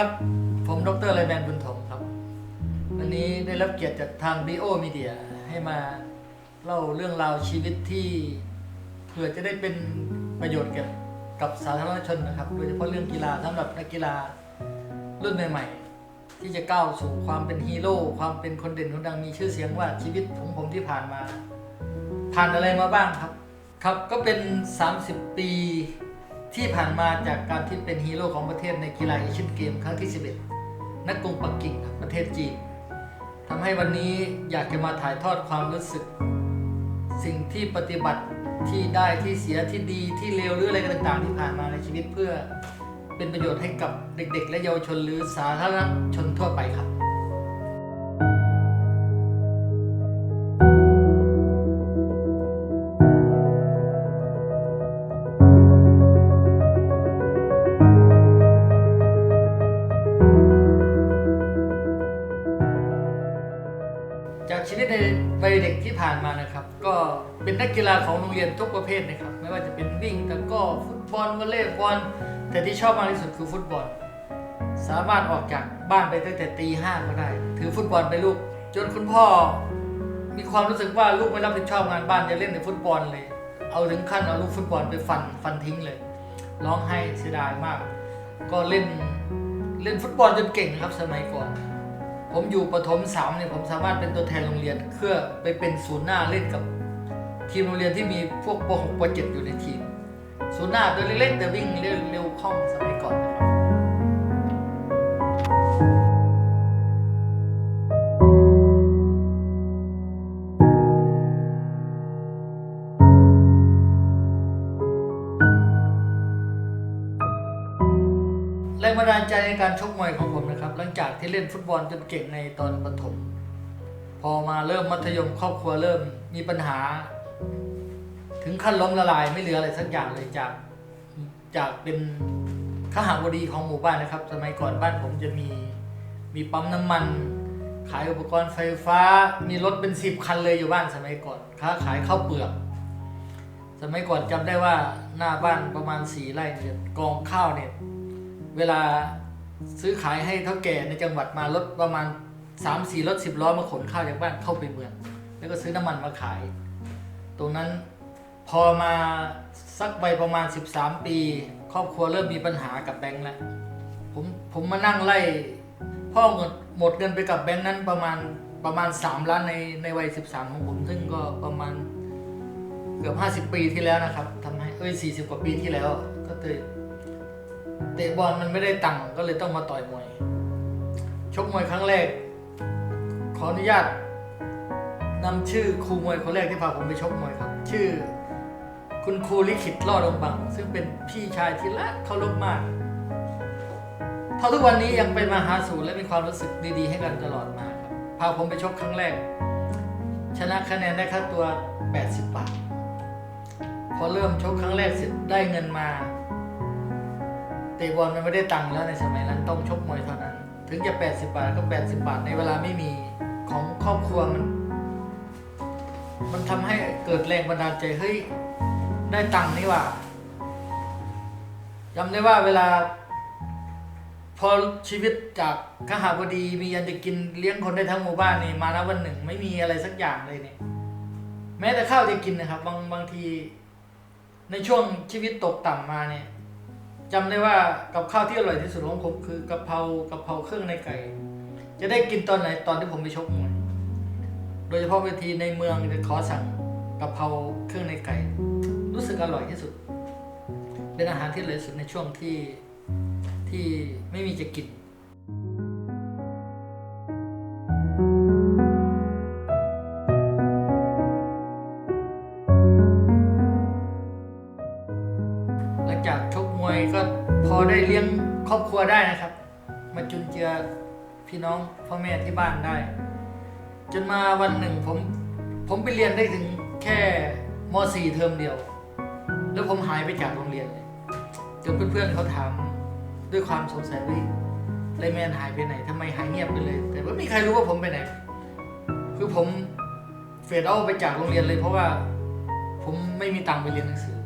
ครับ ผมดรไลแมนบุญถมครับ วันนี้ได้รับเกียรติจากทาง BO Media ให้มาเล่าเรื่องราวชีวิตที่เพื่อจะได้เป็นประโยชน์เกี่ยวกับสาธารณชนนะครับ โดยเฉพาะเรื่องกีฬาสำหรับนักกีฬารุ่นใหม่ ๆ ที่จะก้าวสู่ความเป็นฮีโร่ความเป็นคนเด่นคนดังมีชื่อเสียงว่าชีวิตของผมที่ผ่านมา ผ่านอะไรมาบ้างครับ ครับก็เป็น 30 ปี ที่ผ่านมาจากการที่เป็นฮีโร่ของประเทศในกีฬาเอเชียนเกมครั้งที่ 11 นักกรุงปักกิ่งครับประเทศจีนทำให้วันนี้อยากจะมาถ่ายทอดความรู้สึก สิ่งที่ปฏิบัติที่ได้ที่เสียที่ดีที่เลวหรืออะไรต่างๆ ที่ผ่านมาในชีวิตเพื่อเป็นประโยชน์ให้กับเด็ก ๆ และเยาวชนหรือสาธารณชนทั่วไปครับ กกีฬาของโรงเรียนทุกประเภทนะครับ ไม่ว่าจะเป็นวิ่งตะก้อฟุตบอลวอลเลย์บอลแต่ที่ชอบมากที่สุดคือฟุตบอล สามารถออกจากบ้านไปตั้งแต่ตีห้าก็ได้ ถือฟุตบอลไปลูก จนคุณพ่อ มีความรู้สึกว่าลูกไม่รับผิดชอบงานบ้านจะเล่นแต่ฟุตบอลเลย เอาถึงขั้นเอาลูกฟุตบอลไปฟันฟันทิ้งเลย ร้องไห้เสียดายมาก ก็เล่นเล่นฟุตบอลจนเก่งนะครับสมัยก่อนผมอยู่ประถมสามเนี่ยผมสามารถเป็นตัวแทนโรงเรียนเพื่อไปเป็นศูนย์หน้าเล่นกับ ทีมโรงเรียนที่มีพวกป .6 ป .7 อยู่ในทีมศูนย์หน้าตัวเล็กๆแต่วิ่งเร็วเร็วคล่องสมัยก่อนนะครับแรงบันดาลใจในการชกมวยของผมนะครับ หลังจากที่เล่นฟุตบอลจนเก่งในตอนประถม พอมาเริ่มมัธยมครอบครัวเริ่มมีปัญหา ถึงขั้นล้มละลายไม่เหลืออะไรสักอย่างเลยจากจากเป็นข้าหาบดีของหมู่บ้านนะครับ สมัยก่อนบ้านผมจะมีมีปั๊มน้ำมัน ขายอุปกรณ์ไฟฟ้า มีรถเป็นสิบคันเลยอยู่บ้านสมัยก่อนค้าขายข้าวเปลือก สมัยก่อนจำได้ว่าหน้าบ้านประมาณสี่ไร่เนี่ยกองข้าวเนี่ยเวลาซื้อขายให้เท่าแก่ในจังหวัดมารถประมาณ3ามสี่รถสิบล้อมาขนข้าวจากบ้านเข้าไปเมือง แล้วก็ซื้อน้ำมันมาขาย ตรงนั้นพอมาสักใบประมาณ 13 ปี ครอบครัวเริ่มมีปัญหากับแบงค์แล้วผมผมมานั่งไล่พ่อหมดหมดเงินไปกับแบงค์นั้นประมาณประมาณ 3 ล้านในในวัย 13 ของผม ซึ่งก็ประมาณเกือบ 50 ปีที่แล้วนะครับทำให้เอ้ย 40 กว่าปีที่แล้ว ก็เลยเตะบอลมันไม่ได้ตังค์ก็เลยต้องมาต่อยมวย ชกมวยครั้งแรก ขออนุญาต นำชื่อครูมวยคนแรกที่พาผมไปชกมวยครับ ชื่อ คุณครูลิขิตรอดองบัง ซึ่งเป็นพี่ชายที่รักเคารพมากเท่าทุกวันนี้ยังไปมาหาสู่และมีความรู้สึกดีๆ ให้กันตลอดมาครับพาผมไปชกครั้งแรก ชนะคะแนนได้ค่าตัว 80 บาท พอเริ่มชกครั้งแรกเสร็จได้เงินมาเตะบอลมันไม่ได้ตังค์แล้วในสมัยนั้นต้องชกมวยเท่านั้น ถึงจะ 80 บาทก็ 80 บาทในเวลาไม่มีของครอบครัวมัน มันทำให้เกิดแรงบันดาลใจเฮ้ยได้ตังค์นี่ว่าจำได้ว่าเวลา พอชีวิตจากขหาบดีมียันจะกินเลี้ยงคนได้ทั้งหมู่บ้านนี่มาแล้ววันหนึ่ง ไม่มีอะไรสักอย่างเลยเนี่ยแม้แต่ข้าวจะกินนะครับ บางบางที ในช่วงชีวิตตกต่ำมาเนี่ยจำได้ว่ากับข้าวที่อร่อยที่สุดของผมคือกะเพรากะเพราเครื่องในไก่ จะได้กินตอนไหนตอนที่ผมไปชกมวย โดยเฉพาะเวทีในเมืองจะขอสั่งกะเพราเครื่องในไก่ รู้สึกอร่อยที่สุด เป็นอาหารที่อร่อยที่สุดในช่วงที่ที่ไม่มีจะกินหลังจากชกมวยก็พอได้เลี้ยงครอบครัวได้นะครับ มาจุนเจือพี่น้องพ่อแม่ที่บ้านได้ จนมาวันหนึ่งผมผมไปเรียนได้ถึงแค่ม .4 เทอมเดียว แล้วผมหายไปจากโรงเรียนเลยจนเพื่อนๆเขาถามด้วยความสงสัยว่าไลแมนหายไปไหนทำไมหายเงียบไปเลย แต่ว่าไม่มีใครรู้ว่าผมไปไหน คือผมเฟดเอาไปจากโรงเรียนเลยเพราะว่า ผมไม่มีตังค์ไปเรียนหนังสือ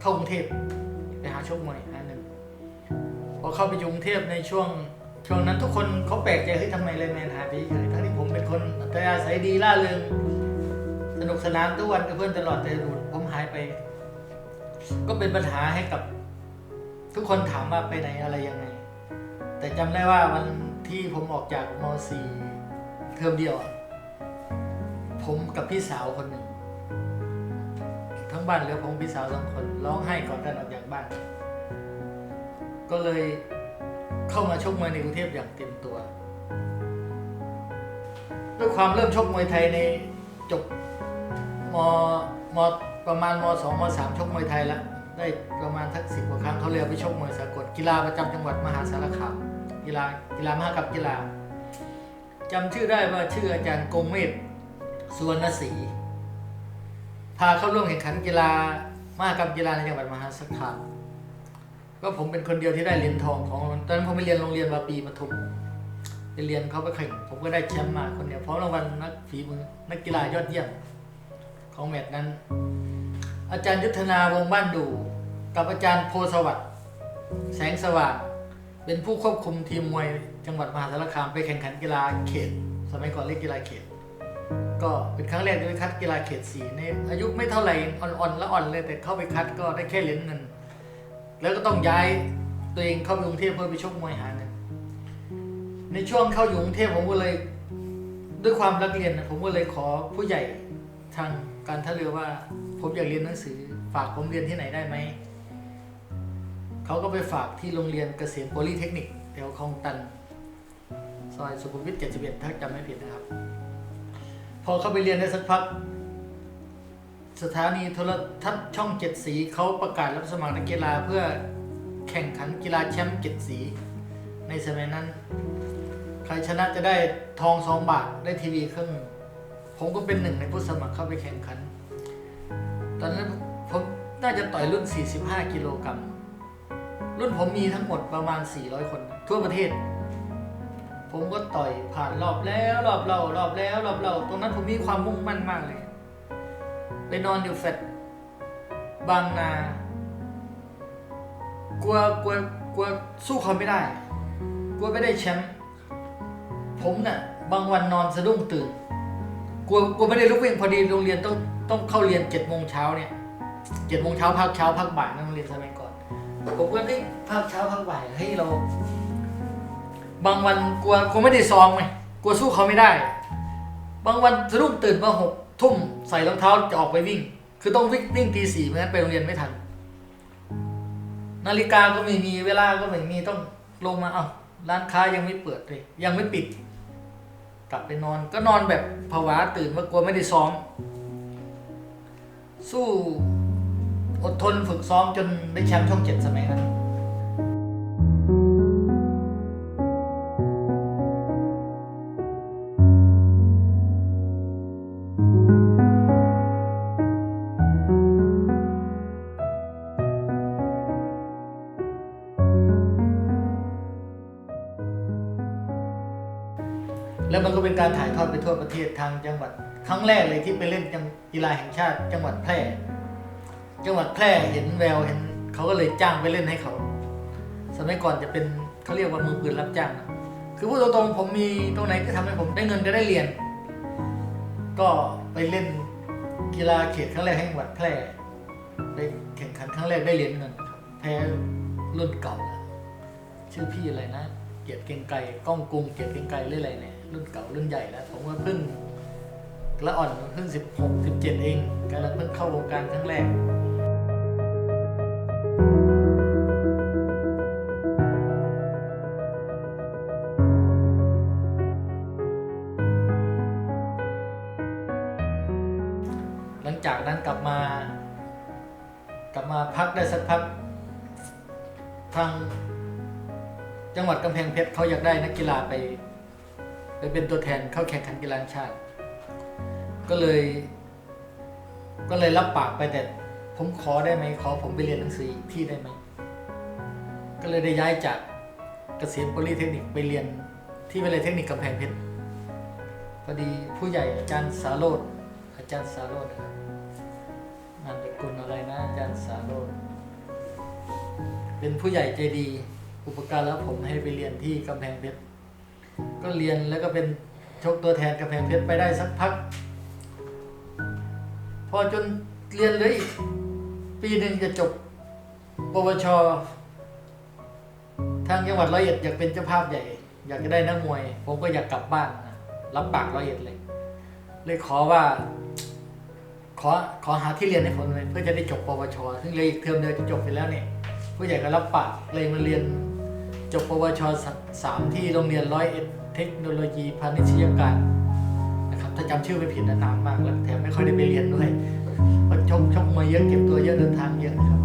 เข้ากรุงเทพไปหาโชคมวยหาเงินพอเข้าไปกรุงเทพในช่วงช่วงนั้นทุกคนเขาแปลกใจเฮ้ยทำไมเลยแมนหายไปเฉยทั้ง เป็นคนอัธยาศัยดีล่าเริงสนุกสนานทุกวันกับเพื่อนตลอดแต่ผมหายไป ก็เป็นปัญหาให้กับ ทุกคนถามว่าไปไหนอะไรยังไง แต่จำได้ว่าวันที่ผมออกจากม .4 เทอมเดียว ผมกับพี่สาวคนหนึ่งทั้งบ้านเหลือผมพี่สาวสองคนร้องไห้ก่อนกันออกจากบ้าน ก็เลยเข้ามาชกมวยในกรุงเทพอย่างเต็มตัว ด้วยความเริ่มชกมวยไทยในจบมมประมาณมสองมสามชกมวยไทยแล้วได้ประมาณทักสิบกว่าครั้งเขาเรียกไปชกมวยสากลกีฬาประจำจังหวัดมหาสารคามกีฬากีฬามหากรรมกีฬาจำชื่อได้ว่าชื่ออาจารย์กงเมธสุวรรณศรีพาเข้าร่วมแข่งขันกีฬามหากรรมกีฬาในจังหวัดมหาสารคามก็ผมเป็นคนเดียวที่ได้เหรียญทองของตอนนั้นผมไปเรียนโรงเรียนวาปีปทุม เรียนเขาไปแข่งผมก็ได้แชมป์มาคนเดียวเพราะรางวัลนักฝีมือนักกีฬายอดเยี่ยมของแมตช์นั้น อาจารย์ยุทธนาวงบ้านดูกับอาจารย์โพสวัสด์แสงสว่างเป็นผู้ควบคุมทีมมวยจังหวัดมหาสารคามไปแข่งขันกีฬาเขต สมัยก่อนเรียกกีฬาเขต ก็เป็นครั้งแรกที่ไปคัดกีฬาเขตสีในอายุไม่เท่าไหร่อ่อนๆและอ่อนเลยแต่เข้าไปคัดก็ได้แค่เหรียญเงิน แล้วก็ต้องย้ายตัวเองเข้ากรุงเทพเพื่อไปชกมวยหาเงิน ในช่วงเข้าอยู่กรุงเทพผมก็เลย ด้วยความรักเรียนผมก็เลยขอผู้ใหญ่ทางการท่าเรือว่า ผมอยากเรียนหนังสือ ฝากผมเรียนที่ไหนได้ไหมเขาก็ไปฝากที่โรงเรียนเกษมโพลีเทคนิคแถวคลองตัน ซอยสุขุมวิท71ถ้าจำไม่ผิดนะครับ พอเข้าไปเรียนได้สักพัก สถานีโทรทัศน์ช่องเจ็ดสีเขาประกาศรับสมัครนักกีฬาเพื่อแข่งขันกีฬาแชมป์เจ็ดสีในสมัยนั้น ครชนะจะได้ทองสองบาทได้ทีวีเครื่องหนึ่งผมก็เป็นหนึ่งในผู้สมัครเข้าไปแข่งขัน ตอนนั้นผมน่าจะต่อยรุ่น 45 กิโลกรัม รุ่นผมมีทั้งหมดประมาณ 400 คน ทั่วประเทศ ผมก็ต่อยผ่านรอบแล้วรอบเล่ารอบแล้วรอบเล่าตรงนั้นผมมีความมุ่งมั่นมากเลยไปนอนอยู่แฟลตบางนากลัวกลัวกลัวสู้เขาไม่ได้ กลัวไม่ได้แชมป์ ผมน่ะ บางวันนอนสะดุ้งตื่นกลัวกลัวไม่ได้ลุกวิ่งพอดีโรงเรียนต้องต้องเข้าเรียนเจ็ดโมงเช้าเนี่ยเจ็ดโมงเช้าพักเช้าพักบ่ายนะโรงเรียนสมัยก่อน ผมก็เฮ้ยพักเช้าพักบ่ายเฮ้ยเรา บางวันกลัวกลัวไม่ได้ซ้อมไงกลัวสู้เขาไม่ได้ บางวันสะดุ้งตื่นมาหกทุ่มใส่รองเท้าจะออกไปวิ่ง คือต้องวิ่งวิ่งตีสี่ไม่งั้นไปโรงเรียนไม่ทัน นาฬิกาก็ไม่มีเวลาก็ไม่มีต้องลงมาเอ้าร้านค้ายังไม่เปิดเลยยังไม่ปิด กลับไปนอนก็นอนแบบผวาตื่นมากลัวไม่ได้ซ้อม สู้อดทนฝึกซ้อมจนได้แชมป์ช่องเจ็ดสมัยนั้น แล้วมันก็เป็นการถ่ายทอดไปทั่วประเทศทางจังหวัด ครั้งแรกเลยที่ไปเล่นกีฬาแห่งชาติ จังหวัดแพร่ จังหวัดแพร่เห็นแววเห็นเขาก็เลยจ้างไปเล่นให้เขา สมัยก่อนจะเป็นเขาเรียกว่ามือปืนรับจ้างนะคือพูดตรงๆผมมีตรงไหนที่ทำให้ผมได้เงินก็ได้เรียน ก็ไปเล่นกีฬาเขตครั้งแรกให้จังหวัดแพร่ไปแข่งขันครั้งแรกได้เหรียญเงินครับแพ้รุ่นเก่า ชื่อพี่อะไรนะ เกียรติเกรียงไกรก้องกรุงเกียรติเกรียงไกรเรื่อยอะไรเนี่ย รุ่นเก่ารุ่นใหญ่แล้ว ผมว่าเพิ่งละอ่อนเพิ่งสิบหกสิบเจ็ดเองกำลังเพิ่งเข้าวงการครั้งแรกหลังจากนั้นกลับมา กลับมาพักได้สักพัก ทางจังหวัดกำแพงเพชรเขาอยากได้นักกีฬาไป ไปเป็นตัวแทนเข้าแข่งขันกีฬาชาติ ก็เลย ก็เลยรับปากไปแต่ผมขอได้ไหมขอผมไปเรียนหนังสืออีกที่ได้ไหมก็เลยได้ย้ายจากเกษมโพลีเทคนิคไปเรียนที่วิทยาลัยเทคนิคกำแพงเพชรพอดีผู้ใหญ่อาจารย์สาโรธอาจารย์สาโรธนะครับนามสกุลอะไรนะอาจารย์สาโรธเป็นผู้ใหญ่ใจดี อุอุปการะผมให้ไปเรียนที่กำแพงเพชร ก็เรียนแล้วก็เป็นชกตัวแทนกำแพงเพชรไปได้สักพัก พอจนเรียนเลยอีก ปีหนึ่งจะจบปวช ทางจังหวัดร้อยเอ็ดอยากเป็นเจ้าภาพใหญ่ อยากจะได้นักมวย ผมก็อยากกลับบ้านนะรับปากร้อยเอ็ดเลย เลยขอว่า ขอขอหาที่เรียนให้ผมเลยเพื่อจะได้จบปวช ซึ่งเลยอีกเทอมเดียวจะจบไปแล้วเนี่ยผู้ใหญ่ก็รับปากเลยมาเรียน จบปวชสามที่โรงเรียนร้อยเอ็ดเทคโนโลยีพาณิชยการนะครับถ้าจำชื่อไม่ผิดนะนานมากแล้วแถมไม่ค่อยได้ไปเรียนด้วยเพราะชกชกมาเยอะเก็บตัวเยอะเดินทางเยอะนะครับ